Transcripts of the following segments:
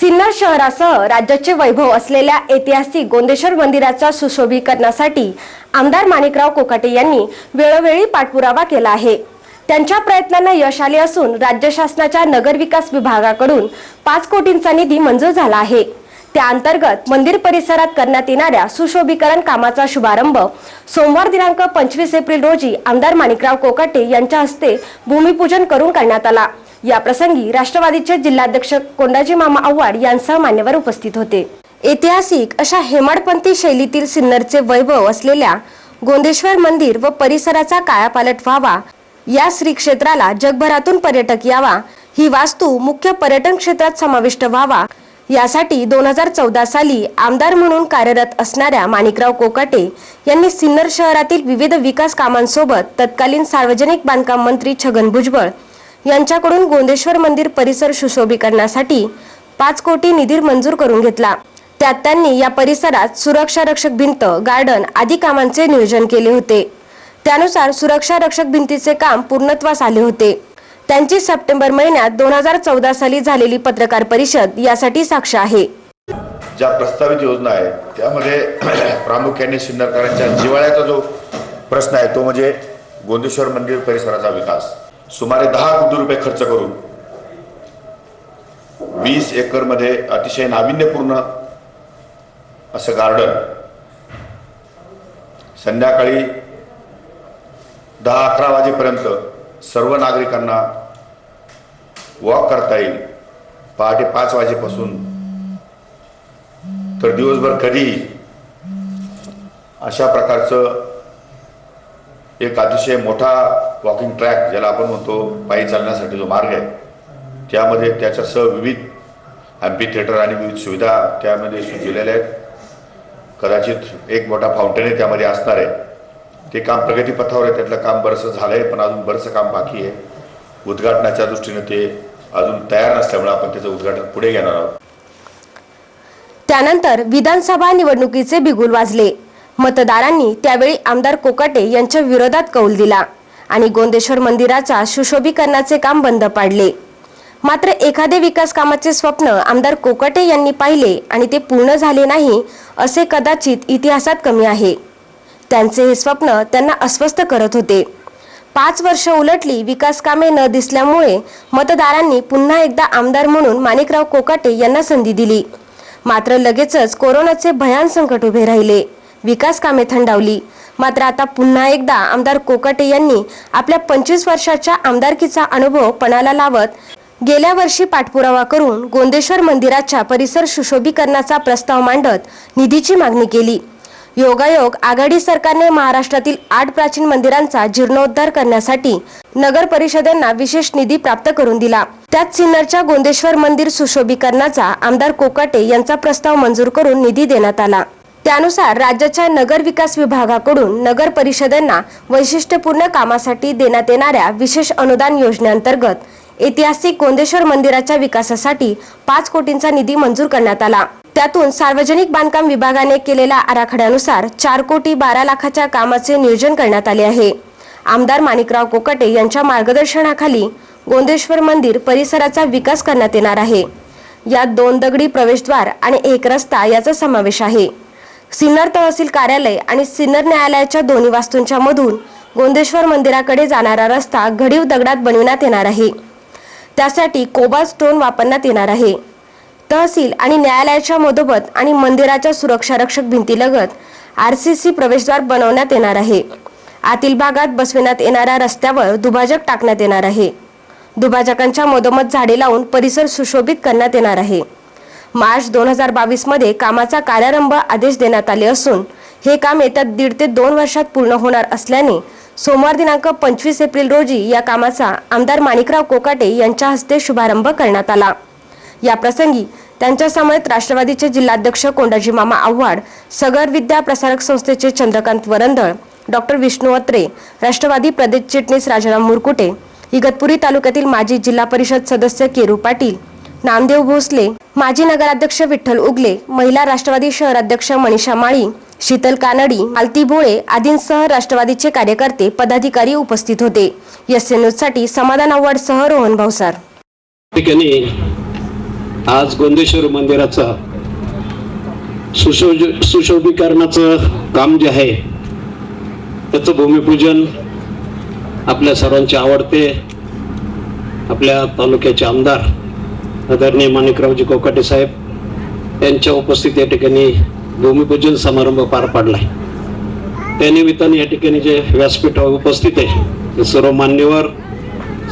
सिन्नर शहरासह राज्याचे वैभव असलेल्या ऐतिहासिक गोंदेश्वर मंदिराच्या सुशोभीकरणासाठी आमदार माणिकराव कोकाटे यांनी वेळोवेळी पाठपुरावा केला आहे. त्यांच्या प्रयत्नांना यश आले असून राज्य शासनाच्या नगरविकास विभागाकडून पाच कोटींचा निधी मंजूर झाला आहे. त्या अंतर्गत मंदिर परिसरात करण्यात येणाऱ्या सुशोभीकरण कामाचा शुभारंभ सोमवार दिनांक पंचवीस एप्रिल रोजी आमदार माणिकराव कोकाटे यांच्या हस्ते भूमिपूजन करून करण्यात आला. या प्रसंगी राष्ट्रवादीचे जिल्हाध्यक्ष कोंडाजी मामा आव्हाड यांसह मान्यवर उपस्थित होते. ऐतिहासिक अशा हेमाडपंथी शैलीतील सिन्नरचे वैभव असलेल्या गोंदेश्वर मंदिर व परिसराचा कायापालट व्हावा या श्री क्षेत्राला जगभरातून पर्यटक यावा ही वास्तू मुख्य पर्यटन क्षेत्रात समाविष्ट व्हावा यासाठी दोन हजार चौदा साली आमदार म्हणून कार्यरत असणाऱ्या माणिकराव कोकाटे यांनी सिन्नर शहरातील विविध विकास कामांसोबत तत्कालीन सार्वजनिक बांधकाम मंत्री छगन भुजबळ यांच्याकडून गोंदेश्वर मंदिर परिसर सुशोभीकरणासाठी पाच कोटी निधी मंजूर करून घेतला. त्यात त्यांनी या परिसरात सुरक्षा रक्षक भिंत गार्डन आदी कामांचे नियोजन केले होते. त्यानुसार सुरक्षा रक्षक भिंतीचे काम पूर्णत्वास आले होते. त्यांची सप्टेंबर महिन्यात दोन हजार चौदा साली झालेली पत्रकार परिषद यासाठी साक्ष आहे. ज्या प्रस्तावित योजना आहे त्यामध्ये प्रामुख्याने सिन्नरकरांच्या जिवाळ्याचा जो प्रश्न आहे तो म्हणजे गोंदेश्वर मंदिर परिसराचा विकास. सुमारे दहा कोटी रुपये खर्च करून वीस एकरमध्ये अतिशय नाविन्यपूर्ण असं गार्डन संध्याकाळी दहा अकरा वाजेपर्यंत सर्व नागरिकांना वॉक करता येईल. पहाटे पाच वाजेपासून. तर दिवसभर कधी? अशा प्रकारचं एक अतिशय मोठा वॉकिंग ट्रॅक ज्याला आपण म्हणतो पायी चालण्यासाठी जो मार्ग आहे त्यामध्ये त्याच्या सह विविध हॅम्पी थिएटर आणि विविध सुविधा त्यामध्ये सुचवलेल्या आहेत. कदाचित एक मोठा फाउंटेनही त्यामध्ये असणार आहे. ते काम प्रगतीपथावर आहे त्यातलं काम बरंचसं झालं आहे पण अजून बरंचसं काम बाकी आहे. उद्घाटनाच्या दृष्टीने ते अजून तयार नसल्यामुळे आपण त्याचं उद्घाटन पुढे घेणार आहोत. त्यानंतर विधानसभा निवडणुकीचे बिगुल वाजले. मतदारांनी त्यावेळी आमदार कोकाटे यांच्या विरोधात कौल दिला आणि गोंदेश्वर मंदिराचा सुशोभीकरणाचे काम बंद पाडले. मात्र एखादे विकास कामाचे स्वप्न आमदार कोकाटे यांनी पाहिले आणि ते पूर्ण झाले नाही असे कदाचित इतिहासात कमी आहे. त्यांचे हे स्वप्न त्यांना अस्वस्थ करत होते. पाच वर्ष उलटली विकास कामे न दिसल्यामुळे मतदारांनी पुन्हा एकदा आमदार म्हणून माणिकराव कोकाटे यांना संधी दिली. मात्र लगेचच कोरोनाचे भयान संकट उभे राहिले. विकास कामे थंडावली. मात्र आता पुन्हा एकदा आमदार कोकाटे यांनी आपल्या पंचवीस वर्षाच्या आमदारकीचा अनुभव पणाला लावत गेल्या वर्षी पाठपुरावा करून गोंदेश्वर मंदिराच्या परिसर सुशोभीकरणाचा प्रस्ताव मांडत निधीची मागणी केली. योगायोग आघाडी सरकारने महाराष्ट्रातील आठ प्राचीन मंदिरांचा जीर्णोद्धार करण्यासाठी नगर परिषदांना विशेष निधी प्राप्त करून दिला. त्यात सिन्नरच्या गोंदेश्वर मंदिर सुशोभीकरणाचा आमदार कोकाटे यांचा प्रस्ताव मंजूर करून निधी देण्यात आला. त्यानुसार राज्याच्या नगर विकास विभागाकडून नगर परिषदांना वैशिष्ट्यपूर्ण कामासाठी देण्यात येणाऱ्या विशेष अनुदान योजनेअंतर्गत ऐतिहासिक गोंदेश्वर मंदिराच्या विकासासाठी पाच कोटींचा निधी मंजूर करण्यात आला. त्यातून सार्वजनिक बांधकाम विभागाने केलेल्या आराखड्यानुसार चार कोटी बारा लाखाच्या कामाचे नियोजन करण्यात आले आहे. आमदार माणिकराव कोकटे यांच्या मार्गदर्शनाखाली गोंदेश्वर मंदिर परिसराचा विकास करण्यात येणार आहे. यात दोन दगडी प्रवेशद्वार आणि एक रस्ता याचा समावेश आहे. सिन्नर तहसील कार्यालय आणि सिन्नर न्यायालयाच्या दोन्ही वास्तूंच्या मधून गोंदेश्वर मंदिराकडे जाणारा रस्ता घडीव दगडात बनविण्यात येणार आहे. त्यासाठी कोबा स्टोन वापरण्यात येणार आहे. तहसील आणि न्यायालयाच्या मधोमध आणि मंदिराच्या सुरक्षारक्षक भिंतीलगत आर सी सी प्रवेशद्वार बनवण्यात येणार आहे. आतील भागात बसविण्यात येणाऱ्या रस्त्यावर दुभाजक टाकण्यात येणार आहे. दुभाजकांच्या मधोमध झाडे लावून परिसर सुशोभित करण्यात येणार आहे. मार्च दोन हजार बावीसमध्ये कामाचा कार्यारंभ आदेश देण्यात आले असून हे काम येत्या दीड ते दोन वर्षात पूर्ण होणार असल्याने सोमवार दिनांक पंचवीस एप्रिल रोजी या कामाचा आमदार माणिकराव कोकाटे यांच्या हस्ते शुभारंभ करण्यात आला. या प्रसंगी त्यांच्या समवेत राष्ट्रवादीचे जिल्हाध्यक्ष कोंडाजी मामा आव्हाड सगर विद्या प्रसारक संस्थेचे चंद्रकांत वरंदळ डॉक्टर विष्णू अत्रे राष्ट्रवादी प्रदेश चिटणीस राजाराम मुरकुटे इगतपुरी तालुक्यातील माजी जिल्हा परिषद सदस्य केरू पाटील नामदेव भोसले माजी नगराध्यक्ष विठ्ठल उगले महिला राष्ट्रवादी शहराध्यक्ष मनीषा माळी शीतल कानडी मालती भोळे आदींसह राष्ट्रवादीचे कार्यकर्ते पदाधिकारी उपस्थित होते. एससाठी समाधान आव्हाड सह रोहन भावसार ठिकाणी आज गोंदेश्वर मंदिराचं सुशोज सुशोभीकरणाचं काम जे आहे त्याचं भूमिपूजन आपल्या सर्वांचे आवडते. आपल्या तालुक्याचे आमदार आदरणीय माणिकरावजी कोकाटे साहेब यांच्या उपस्थित या ठिकाणी भूमिपूजन समारंभ पार पाडलाय. त्या त्यानिमित्ताने या ठिकाणी जे व्यासपीठावर उपस्थित आहे ते सर्व मान्यवर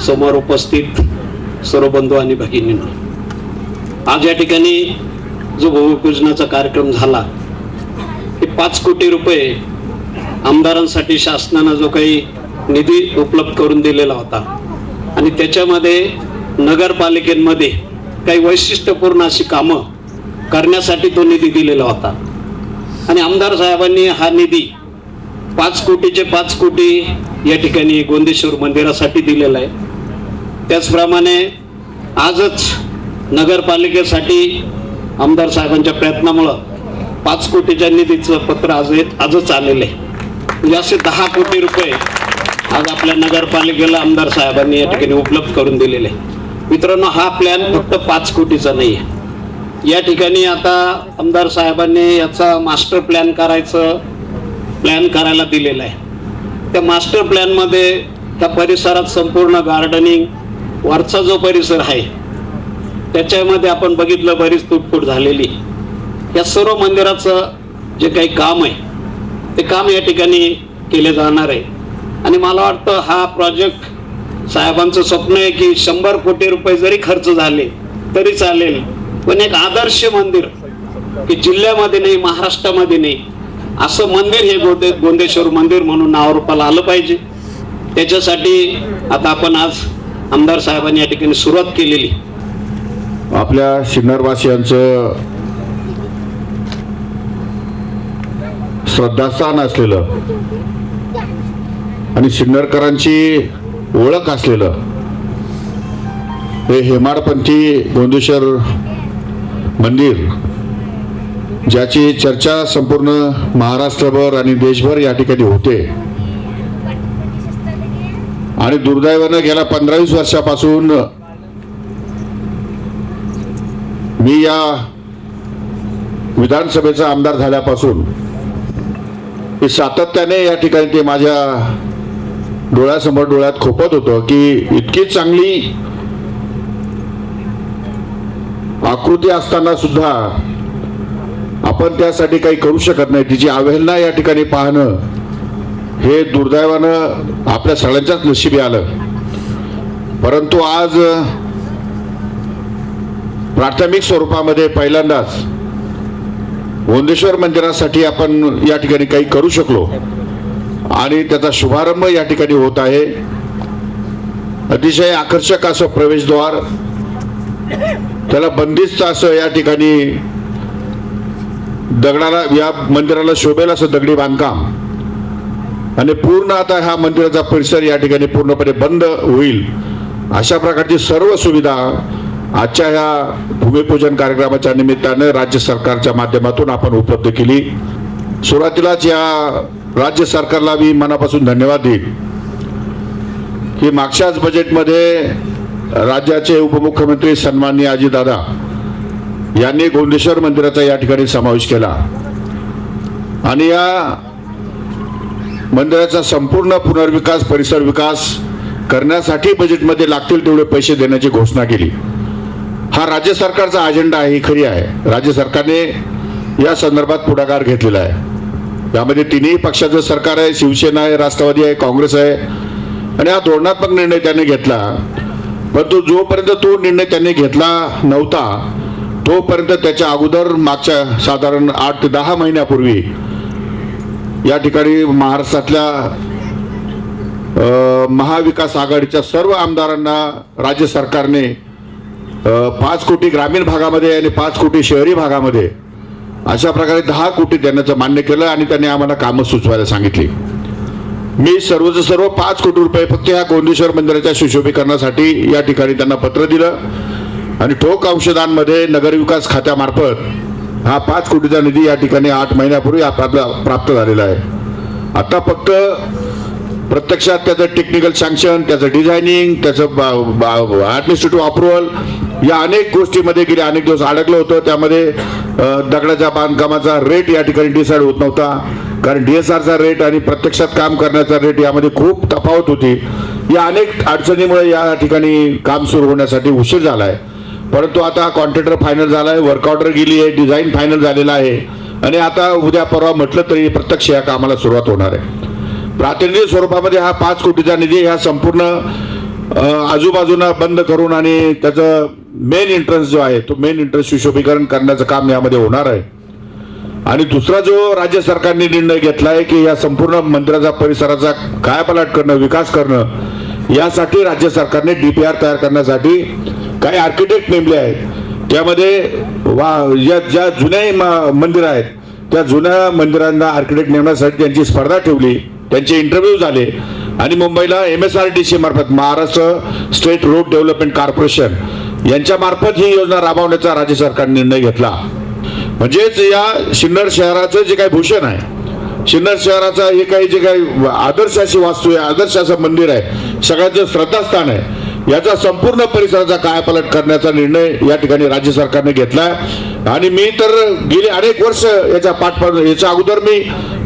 समोर उपस्थित सर्व बंधू आणि भगिनींना. आज या ठिकाणी जो भूमिपूजनाचा कार्यक्रम झाला ते पाच कोटी रुपये आमदारांसाठी शासनानं जो काही निधी उपलब्ध करून दिलेला होता आणि त्याच्यामध्ये नगरपालिकेमध्ये काही वैशिष्ट्यपूर्ण अशी कामं करण्यासाठी तो निधी दिलेला होता. आणि आमदार साहेबांनी हा निधी पाच कोटीचे पाच कोटी या ठिकाणी गोंदेश्वर मंदिरासाठी दिलेला आहे. त्याचप्रमाणे आजच नगरपालिकेसाठी आमदार साहेबांच्या प्रयत्नामुळं पाच कोटीच्या निधीचं पत्र आज आजच आलेलं आहे. म्हणजे असे दहा कोटी रुपये आज आपल्या नगरपालिकेला आमदार साहेबांनी या ठिकाणी उपलब्ध करून दिलेले आहे. मित्रांनो हा प्लॅन फक्त पाच कोटीचा नाही आहे. या ठिकाणी आता आमदार साहेबांनी याचा मास्टर प्लॅन करायचं प्लॅन करायला दिलेला आहे. त्या मास्टर प्लॅनमध्ये त्या परिसरात संपूर्ण गार्डनिंग वरचा जो परिसर आहे त्याच्यामध्ये आपण बघितलं बरीच तुटफूट झालेली. या सर्व मंदिराचं जे काही काम आहे ते काम या ठिकाणी केले जाणार आहे. आणि मला वाटतं हा प्रोजेक्ट साहेबांचं स्वप्न आहे की शंभर कोटी रुपये जरी खर्च झाले तरी चालेल. पण एक आदर्श मंदिर की जिल्ह्यामध्ये नाही महाराष्ट्रामध्ये नाही असं मंदिर हे गोदे गोंदेश्वर मंदिर म्हणून नावरूपाला आलं पाहिजे. त्याच्यासाठी आता आपण आज आमदार साहेबांनी या ठिकाणी सुरुवात केलेली. आपल्या सिन्नरवासियांचं श्रद्धास्थान असलेलं आणि सिन्नरकरांची ओळख असलेलं हे हेमाडपंथी गोंदेश्वर मंदिर ज्याची चर्चा संपूर्ण महाराष्ट्रभर आणि देशभर या ठिकाणी होते. आणि दुर्दैवानं गेल्या पंधरावीस वर्षापासून मी या विधानसभेचा आमदार झाल्यापासून मी सातत्याने या ठिकाणी ते माझ्या डोळ्यासमोर डोळ्यात खोपत होतं की इतकी चांगली आकृती असताना सुद्धा आपण त्यासाठी काही करू शकत नाही. तिची अवहेलना या ठिकाणी पाहणं हे दुर्दैवानं आपल्या सगळ्यांच्याच नशिबी आलं. परंतु आज प्राथमिक स्वरूपामध्ये पहिल्यांदाच गोंदेश्वर मंदिरासाठी आपण या ठिकाणी काही करू शकलो. आणि त्याचा शुभारंभ या ठिकाणी होत आहे. अतिशय आकर्षक असं प्रवेशद्वार त्याला बंदिस्त असं या ठिकाणी दगडाला या मंदिराला शोभेल असं दगडी बांधकाम. आणि पूर्ण आता ह्या मंदिराचा परिसर या ठिकाणी पूर्णपणे बंद होईल. अशा प्रकारची सर्व सुविधा आजच्या ह्या भूमिपूजन कार्यक्रमाच्या निमित्तानं राज्य सरकारच्या माध्यमातून आपण उपलब्ध केली. सुरुवातीलाच या राज्य सरकारला मी मनापासून धन्यवाद देईन. की मागच्याच बजेटमध्ये राज्याचे उपमुख्यमंत्री सन्माननीय अजितदादा यांनी गोंदेश्वर मंदिराचा या ठिकाणी समावेश केला. आणि या मंदिराचा संपूर्ण पुनर्विकास परिसर विकास करण्यासाठी बजेटमध्ये लागतील तेवढे पैसे देण्याची घोषणा केली. हा राज्य सरकारचा अजेंडा आहे ही खरी आहे. राज्य सरकारने या संदर्भात पुढाकार घेतलेला आहे. यामध्ये तिन्ही पक्षाचं सरकार आहे शिवसेना आहे राष्ट्रवादी आहे काँग्रेस आहे. आणि हा धोरणात्मक निर्णय त्याने घेतला. परंतु जोपर्यंत तो निर्णय त्यांनी घेतला नव्हता तोपर्यंत त्याच्या अगोदर मागच्या साधारण आठ ते दहा महिन्यापूर्वी या ठिकाणी महाराष्ट्रातल्या महाविकास आघाडीच्या सर्व आमदारांना राज्य सरकारने पाच कोटी ग्रामीण भागामध्ये आणि पाच कोटी शहरी भागामध्ये अशा प्रकारे दहा कोटी देण्याचं मान्य केलं आणि त्यांनी आम्हाला कामं सुचवायला सांगितली. मी सर्वच सर्व पाच कोटी रुपये फक्त ह्या गोंदेश्वर मंदिराच्या सुशोभीकरणासाठी या ठिकाणी त्यांना पत्र दिलं आणि ठोक औषधांमध्ये नगरविकास खात्यामार्फत हा पाच कोटीचा निधी या ठिकाणी आठ महिन्यापूर्वी आपला प्राप्त झालेला आहे. आता फक्त प्रत्यक्षात त्याचं टेक्निकल सँक्शन त्याचं डिझायनिंग त्याचं ॲडमिनिस्ट्रेटिव्ह अप्रुव्हल या अनेक गोष्टीमध्ये गेले अनेक दिवस अडकलं होतं. त्यामध्ये दगडाच्या बांधकामाचा रेट या ठिकाणी डिसाईड होत नव्हता. कारण डी एस आरचा रेट आणि प्रत्यक्षात काम करण्याचा रेट यामध्ये खूप तफावत होती. या अनेक अडचणीमुळे या ठिकाणी काम सुरू होण्यासाठी उशीर झाला आहे परंतु आता कॉन्ट्रॅक्टर फायनल झाला आहे वर्क ऑर्डर गेली आहे डिझाईन फायनल झालेला आहे. आणि आता उद्या परवा म्हटलं तरी प्रत्यक्ष या कामाला सुरुवात होणार आहे. प्रातिनिधिक स्वरूपामध्ये हा पाच कोटीचा निधी ह्या संपूर्ण आजूबाजूनं आजूबाजूला बंद करून आणि त्याचं मेन एंट्रन्स जो आहे तो मेन इंटरेस्ट सुशोभीकरण करण्याचं काम यामध्ये होणार आहे. आणि दुसरा जो राज्य सरकारने निर्णय घेतला आहे की या संपूर्ण मंदिराचा परिसराचा कायापालट करणं विकास करणं यासाठी राज्य सरकारने डीपीआर तयार करण्यासाठी काही आर्किटेक्ट नेमले आहेत. त्यामध्ये वा या ज्या जुन्याही म- मंदिरं आहेत त्या जुन्या मंदिरांना आर्किटेक्ट नेमण्यासाठी त्यांची स्पर्धा ठेवली. त्यांचे इंटरव्ह्यू झाले. आणि मुंबईला M S R T C मार्फत Maharashtra state road development corporation यांच्या मार्फत ही योजना राबवण्याचा राज्य सरकारने निर्णय घेतला. म्हणजेच या सिन्नर शहराचं जे काही भूषण आहे सिन्नर शहराचा हे काही जे काही आदर्श अशी वास्तू आहे आदर्श असं मंदिर आहे सगळ्याचं श्रद्धास्थान आहे याचा संपूर्ण परिसराचा कायापालट करण्याचा निर्णय या ठिकाणी राज्य सरकारने घेतलाय. आणि मी तर गेली अनेक वर्ष याचा पाठपाठ याच्या अगोदर मी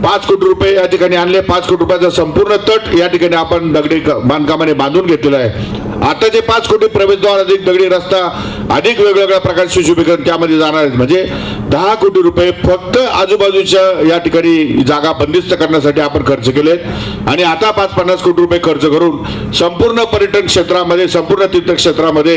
पाच कोटी रुपये या ठिकाणी आणले. पाच कोटी रुपयाचा संपूर्ण तट या ठिकाणी आपण दगडी बांधकामाने बांधून घेतलेला आहे. आता जे पाच कोटी प्रवेशद्वार अधिक दगडी रस्ता अधिक वेगवेगळ्या प्रकारचे शुभीकरण त्यामध्ये जाणार आहेत. म्हणजे दहा कोटी रुपये फक्त आजूबाजूच्या या ठिकाणी जागा बंदिस्त करण्यासाठी आपण खर्च केले आणि आता पाच पन्नास कोटी रुपये खर्च करून संपूर्ण पर्यटन क्षेत्रामध्ये संपूर्ण तीर्थक्षेत्रामध्ये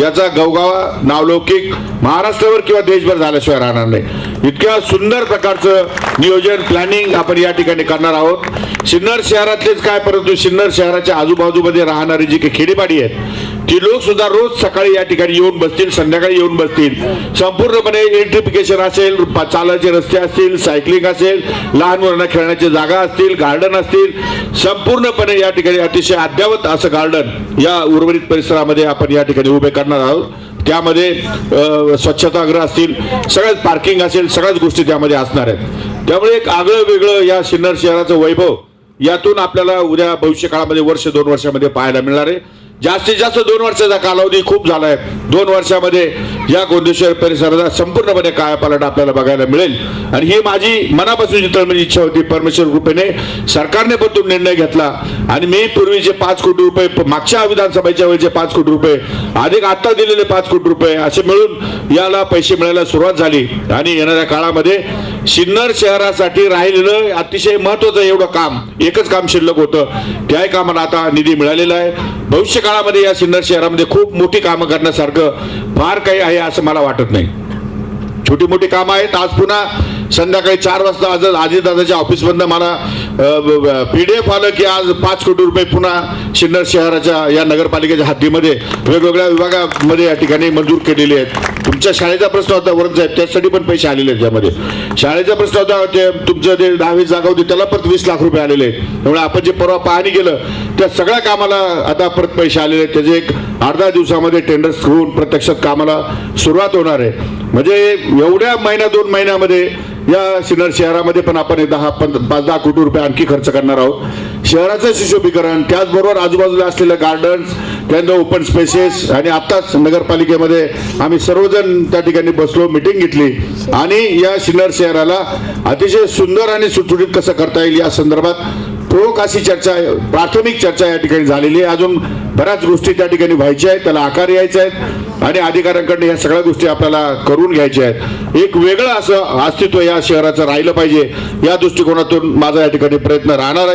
याचा गवगावा नावलौकिक महाराष्ट्रावर किंवा देशभर झाल्याशिवाय राहणार नाही. इतक्या सुंदर प्रकारचं नियोजन प्लॅनिंग आपण या ठिकाणी करणार आहोत. सिन्नर शहरातलेच काय परंतु सिन्नर शहराच्या आजूबाजूमध्ये राहणारी जी काही खेडीपाडी आहेत ती लोक सुद्धा रोज सकाळी या ठिकाणी येऊन बसतील संध्याकाळी येऊन बसतील. संपूर्णपणे इलेक्ट्रिफिकेशन असेल चालायचे रस्ते असतील सायकलिंग असेल लहान मुलांना खेळण्याची जागा असतील गार्डन असतील संपूर्णपणे या ठिकाणी अतिशय अद्यावत असं गार्डन या उर्वरित परिसरामध्ये आपण या ठिकाणी उभे करणार आहोत. त्यामध्ये स्वच्छतागृह असतील सगळ्याच पार्किंग असेल सगळ्याच गोष्टी त्यामध्ये असणार आहेत. त्यामुळे एक आगळं वेगळं या सिन्नर शहराचं वैभव यातून आपल्याला उद्या भविष्य काळामध्ये वर्ष दोन वर्षामध्ये पाहायला मिळणार आहे. जास्तीत जास्त दोन वर्षाचा कालावधी खूप झाला आहे दोन वर्षामध्ये या गोंदेश्वर परिसराचा संपूर्णपणे कायापालट आपल्याला बघायला मिळेल. आणि ही माझी मनापासूनची तळमळी इच्छा होती परमेश्वर कृपेने सरकारने पण तो निर्णय घेतला. आणि मी पूर्वीचे पाच कोटी रुपये मागच्या विधानसभेच्या वेळेचे पाच कोटी रुपये अधिक आत्ता दिलेले पाच कोटी रुपये असे मिळून याला पैसे मिळायला सुरुवात झाली. आणि येणाऱ्या काळामध्ये सिन्नर शहरासाठी राहिलेलं अतिशय महत्वाचं एवढं काम एकच काम शिल्लक होतं. त्याही कामाला आता निधी मिळालेला आहे. भविष्य काळामध्ये या सिन्नर शहरामध्ये खूप मोठी कामं करण्यासारखं फार काही आहे असं मला वाटत नाही. छोटी मोठी कामं आहेत. आज पुन्हा संध्याकाळी चार वाजता आज आजीदादाच्या ऑफिसमधनं मला पी डी एफ आलं की आज पाच कोटी रुपये पुन्हा सिन्नर शहराच्या या नगरपालिकेच्या हद्दीमध्ये वेगवेगळ्या विभागामध्ये या ठिकाणी मंजूर केलेले आहेत. तुमच्या शाळेचा प्रश्न होता वरच साहेब त्यासाठी पण पैसे आलेले आहेत त्यामध्ये शाळेचा प्रश्न होता ते तुमचं ते दहावी जागा होती त्याला परत वीस लाख रुपये आलेले आहेत. त्यामुळे आपण जे परवा पाहणी केलं त्या सगळ्या कामाला आता परत पैसे आलेले आहेत. त्याचे एक अर्धा दिवसामध्ये टेंडर्स होऊन प्रत्यक्षात कामाला सुरुवात होणार आहे. म्हणजे एवढ्या महिन्या दोन महिन्यामध्ये या सिन्नर शहरामध्ये पण आपण एक दहा पंध पाच दहा कोटी रुपये आणखी खर्च करणार आहोत. शहराचं सुशोभीकरण त्याचबरोबर आजूबाजूला असलेले गार्डन्स त्यांचं ओपन स्पेसेस आणि आत्ताच नगरपालिकेमध्ये आम्ही सर्वजण त्या ठिकाणी बसलो मिटिंग घेतली. आणि या सिन्नर शहराला अतिशय सुंदर आणि सुटसुटीत कसं करता येईल या संदर्भात ठोक अशी चर्चा प्राथमिक चर्चा या ठिकाणी झालेली आहे. अजून बऱ्याच गोष्टी त्या ठिकाणी व्हायच्या आहेत त्याला आकार यायचा आहेत आणि अधिकाऱ्यांकडे या सगळ्या गोष्टी आपल्याला करून घ्यायच्या आहेत. एक वेगळं असं अस्तित्व या शहराचं राहिलं पाहिजे या दृष्टिकोनातून माझा या ठिकाणी प्रयत्न राहणार आहे.